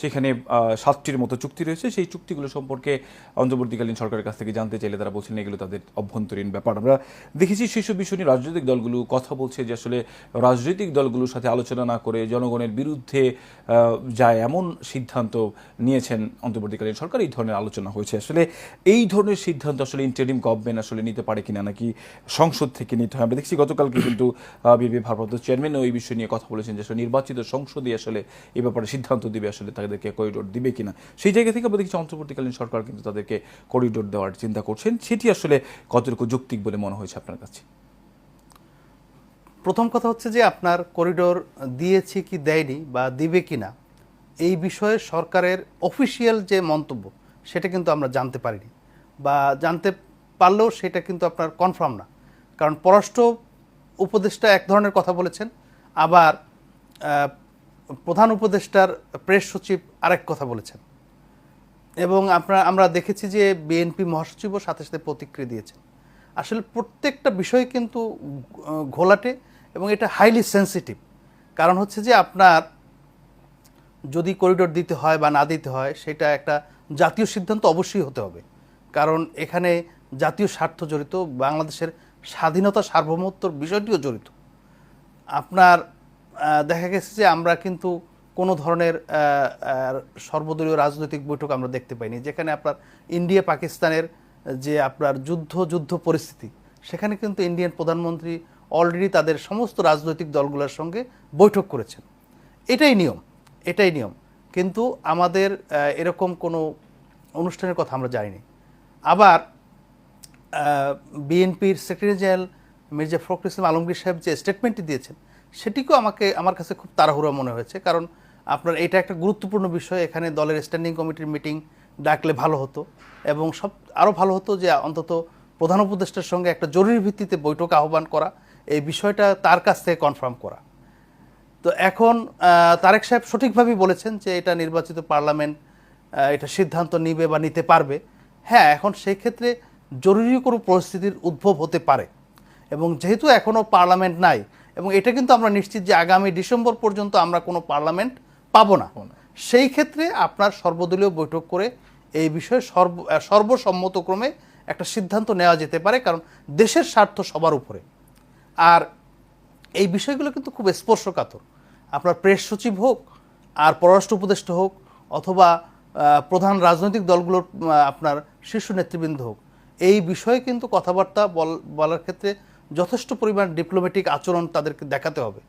সেখানে সাতটির মতো চুক্তি রয়েছে। সেই চুক্তিগুলো সম্পর্কে অন্তর্বর্তীকালীন সরকারের কাছ থেকে জানতে চাইলে তারা বলছেন, এগুলো তাদের অভ্যন্তরীণ ব্যাপার। আমরা দেখেছি সেসব বিষয় নিয়ে রাজনৈতিক দলগুলো কথা বলছে যে আসলে রাজনৈতিক দলগুলোর সাথে আলোচনা না করে জনগণের বিরুদ্ধে যায় এমন সিদ্ধান্ত নিয়েছেন অন্তর্বর্তীকালীন সরকার, এই ধরনের আলোচনা হয়েছে। আসলে এই ধরনের সিদ্ধান্ত আসলে ইন্টারিম গভর্নমেন্ট আসলে নিতে পারে কিনা নাকি সংসদ থেকে নিতে হয়? আমরা দেখছি গতকালকে কিন্তু বিএনপি ভারপ্রাপ্ত চেয়ারম্যান ওই বিষয় নিয়ে কথা বলেছেন যে আসলে নির্বাচিত সংসদই আসলে এ ব্যাপারে সিদ্ধান্ত দিবে, আসলে তাদেরকে করিডোর দিবে কিনা? সেই জায়গা থেকে আমরা দেখছি অন্তর্বর্তীকালীন সরকার কিন্তু তাদেরকে করিডোর দেওয়ার চিন্তা করছেন। সেটি আসলে কতটুকু যৌক্তিক বলে মনে হয়েছে আপনার কাছে? প্রথম কথা হচ্ছে যে আপনার করিডোর দিয়েছি কি দেয়নি বা দিবে কি না এই বিষয়ে সরকারের অফিসিয়াল যে মন্তব্য, সেটা কিন্তু আমরা জানতে পারিনি। বা জানতে পারলেও সেটা কিন্তু আপনার কনফার্ম না। কারণ পররাষ্ট্র উপদেষ্টা এক ধরনের কথা বলেছেন, আবার প্রধান উপদেষ্টার প্রেস সচিব আরেক কথা বলেছেন। এবং আপনারা আমরা দেখেছি যে বিএনপি মহাসচিবও সাথে সাথে প্রতিক্রিয়া দিয়েছেন। আসলে প্রত্যেকটা বিষয় কিন্তু ঘোলাটে এবং এটা হাইলি সেন্সিটিভ কারণ হচ্ছে যে আপনার যদি করিডোর দিতে হয় বা না দিতে হয়, সেটা একটা জাতীয় সিদ্ধান্ত অবশ্যই হতে হবে। কারণ এখানে জাতীয় স্বার্থ জড়িত, বাংলাদেশের স্বাধীনতা সার্বভৌমত্বর বিষয়টিও জড়িত। আপনার দেখা গেছে যে আমরা কিন্তু কোনো ধরনের সর্বদলীয় রাজনৈতিক বৈঠক আমরা দেখতে পাইনি, যেখানে আপনার ইন্ডিয়া পাকিস্তানের যে আপনার যুদ্ধ যুদ্ধ পরিস্থিতি, সেখানে কিন্তু ইন্ডিয়ান প্রধানমন্ত্রী অলরেডি তাদের সমস্ত রাজনৈতিক দলগুলোর সঙ্গে বৈঠক করেছেন। এটাই নিয়ম এটাই নিয়ম। কিন্তু আমাদের এরকম কোনো অনুষ্ঠানের কথা আমরা জানিনি আবার বিএনপির সেক্রেটারি জেনারেল মির্জা ফখরুল ইসলাম আলমগীর সাহেব যে স্টেটমেন্টটি দিয়েছেন সেটিকেও আমাকে, আমার কাছে খুব তাড়াহুড়া মনে হয়েছে। কারণ আপনার এটা একটা গুরুত্বপূর্ণ বিষয়। এখানে দলের স্ট্যান্ডিং কমিটির মিটিং ডাকলে ভালো হতো এবং সব, আরও ভালো হতো যে অন্তত প্রধান উপদেষ্টার সঙ্গে একটা জরুরি ভিত্তিতে বৈঠক আহ্বান করা, এই বিষয়টা তার কাছ থেকে কনফার্ম করা। তো এখন তারেক সাহেব সঠিকভাবেই বলেছেন যে এটা নির্বাচিত পার্লামেন্ট এটা সিদ্ধান্ত নিবে বা নিতে পারবে। হ্যাঁ এখন সেই ক্ষেত্রে জরুরি কোনো পরিস্থিতির উদ্ভব হতে পারে। এবং যেহেতু এখনও পার্লামেন্ট নাই এবং এটা কিন্তু আমরা নিশ্চিত যে আগামী ডিসেম্বর পর্যন্ত আমরা কোনো পার্লামেন্ট পাবো না। সেই ক্ষেত্রে আপনার সর্বদলীয় বৈঠক করে এই বিষয়ে সর্ব সর্বসম্মতক্রমে একটা সিদ্ধান্ত নেওয়া যেতে পারে কারণ দেশের স্বার্থ সবার উপরে। আর এই বিষয়গুলো কিন্তু খুব স্পর্শকাতর। আপনার প্রেস সচিব হোক আর পররাষ্ট্র উপদেষ্টা হোক অথবা প্রধান রাজনৈতিক দলগুলোর আপনার শীর্ষ নেতৃবৃন্দ হোক এই বিষয়ে কিন্তু কথাবার্তা বল- বলার ক্ষেত্রে যথেষ্ট পরিমাণ ডিপ্লোম্যাটিক আচরণ তাদেরকে দেখাতে হবে।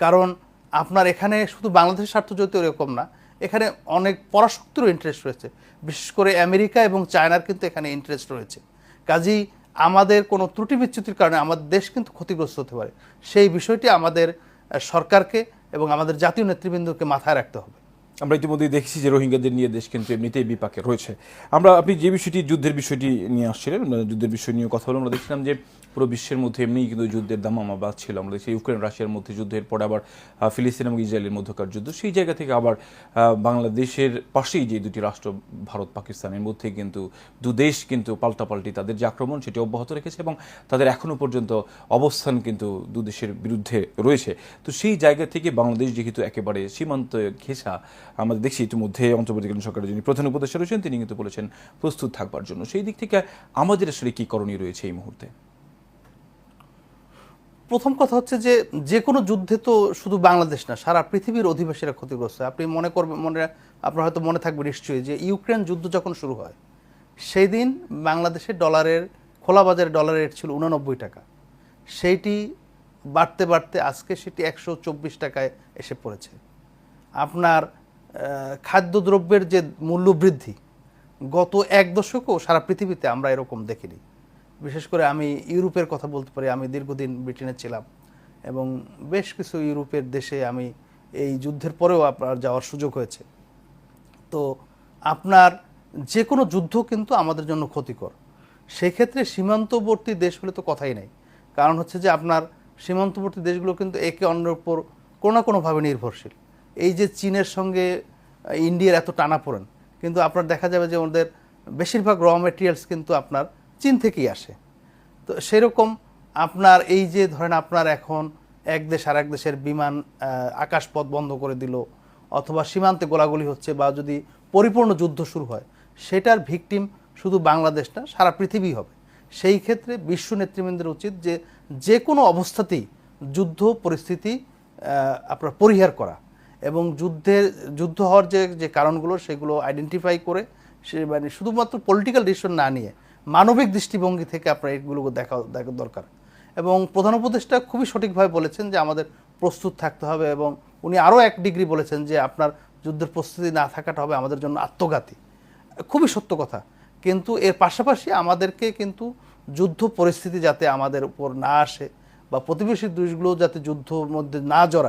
কারণ আপনার এখানে শুধু বাংলাদেশের স্বার্থ জড়িত এরকম না, এখানে অনেক পরাশক্তিরও ইন্টারেস্ট রয়েছে। বিশেষ করে আমেরিকা এবং চায়নার কিন্তু এখানে ইন্টারেস্ট রয়েছে। কাজেই আমাদের কোনো ত্রুটি বিচ্যুতির কারণে আমাদের দেশ কিন্তু ক্ষতিগ্রস্ত হতে পারে। সেই বিষয়টি আমাদের সরকারকে এবং আমাদের জাতীয় নেতৃবৃন্দকে মাথায় রাখতে হবে। আমরা ইতিমধ্যেই দেখছি যে রোহিঙ্গাদের নিয়ে দেশ কিন্তু এমনিতেই বিপাকে রয়েছে। আমরা, আপনি যে বিষয়টি, যুদ্ধের বিষয়টি নিয়ে আসছিলেন যুদ্ধের বিষয় নিয়ে কথা বলে আমরা দেখছিলাম যে পুরো বিশ্বের মধ্যে এমনিই কিন্তু যুদ্ধের দামামা বাড়ছিল। আমরা দেখছি ইউক্রেন, রাশিয়ার মধ্যে যুদ্ধের পর আবার ফিলিস্তিন এবং ইসরায়েলের মধ্যকার যুদ্ধ। সেই জায়গা থেকে আবার বাংলাদেশের পাশেই যে দুটি রাষ্ট্র, ভারত পাকিস্তানের মধ্যে কিন্তু দু দেশ কিন্তু পাল্টাপাল্টি তাদের যে আক্রমণ, সেটি অব্যাহত রেখেছে এবং তাদের এখনও পর্যন্ত অবস্থান কিন্তু দু দেশের বিরুদ্ধে রয়েছে। তো সেই জায়গা থেকে বাংলাদেশ যেহেতু একেবারে সীমান্ত ঘেঁষা আমরা দেখছি ইতিমধ্যে অন্তর্বর্তীকালীন সরকারের যিনি প্রধান উপদেষ্টা রয়েছেন, তিনি কিন্তু বলেছেন প্রস্তুত থাকবার জন্য। সেই দিক থেকে আমাদের আসলে কি করণীয় রয়েছে এই মুহূর্তে? প্রথম কথা হচ্ছে যে যে কোনো যুদ্ধে তো শুধু বাংলাদেশ না, সারা পৃথিবীর অধিবাসীরা ক্ষতিগ্রস্ত। আপনি মনে করবেন মনে, আপনার হয়তো মনে থাকবে নিশ্চয়ই যে, ইউক্রেন যুদ্ধ যখন শুরু হয়, সেই দিন বাংলাদেশের ডলারের, খোলা বাজারে ডলারের রেট ছিল উননব্বই টাকা। সেইটি বাড়তে বাড়তে আজকে সেটি একশো চব্বিশ টাকায় এসে পড়েছে। আপনার খাদ্যদ্রব্যের যে মূল্য বৃদ্ধি গত এক দশকও সারা পৃথিবীতে আমরা এরকম দেখিনি। বিশেষ করে আমি ইউরোপের কথা বলতে পারি, আমি দীর্ঘদিন ব্রিটেনে ছিলাম এবং বেশ কিছু ইউরোপের দেশে আমি এই যুদ্ধের পরেও আপনার যাওয়ার সুযোগ হয়েছে। তো আপনার যে কোনো যুদ্ধ কিন্তু আমাদের জন্য ক্ষতিকর। সেক্ষেত্রে সীমান্তবর্তী দেশ হলে তো কথাই নেই। কারণ হচ্ছে যে আপনার সীমান্তবর্তী দেশগুলো কিন্তু একে অন্যের উপর কোনো না কোনোভাবে নির্ভরশীল। এই যে চীনের সঙ্গে ইন্ডিয়ার এত টানা পড়েন কিন্তু আপনার দেখা যাবে যে ওদের বেশিরভাগ র মেটেরিয়ালস কিন্তু আপনার চীন থেকেই আসে। তো সেরকম আপনার এই যে ধরেন আপনার এখন এক দেশ আর এক দেশের বিমান আকাশপথ বন্ধ করে দিল, অথবা সীমান্তে গোলাগুলি হচ্ছে বা যদি পরিপূর্ণ যুদ্ধ শুরু হয়, সেটার ভিকটিম শুধু বাংলাদেশ না, সারা পৃথিবী হবে। সেই ক্ষেত্রে বিশ্ব নেতৃবৃন্দের উচিত যে যে কোনো অবস্থাতেই যুদ্ধ, পরিস্থিতি আপনার পরিহার করা। এবং যুদ্ধের, যুদ্ধ হওয়ার যে যে কারণগুলো সেগুলো আইডেন্টিফাই করে সে মানে শুধুমাত্র পলিটিক্যাল ডিসিশন না নিয়ে মানবিক দৃষ্টিভঙ্গি থেকে আপনার এইগুলো দেখা দেখা দরকার। এবং প্রধান উপদেষ্টা খুবই সঠিকভাবে বলেছেন যে আমাদের প্রস্তুত থাকতে হবে এবং উনি আরও এক ডিগ্রি বলেছেন যে আপনার যুদ্ধের প্রস্তুতি না থাকাটা হবে আমাদের জন্য আত্মঘাতী। খুবই সত্য কথা। কিন্তু এর পাশাপাশি আমাদেরকে কিন্তু যুদ্ধ পরিস্থিতি যাতে আমাদের উপর না আসে বা প্রতিবেশী দেশগুলো যাতে যুদ্ধর মধ্যে না জড়ায়